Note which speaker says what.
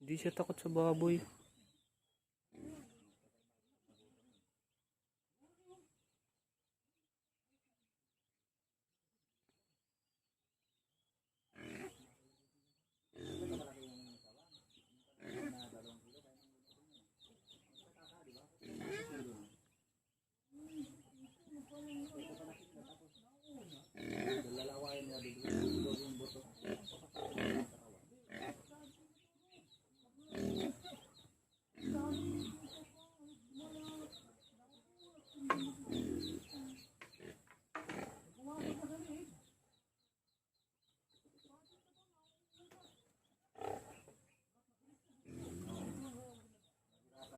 Speaker 1: Hindi siya takot sa baboy.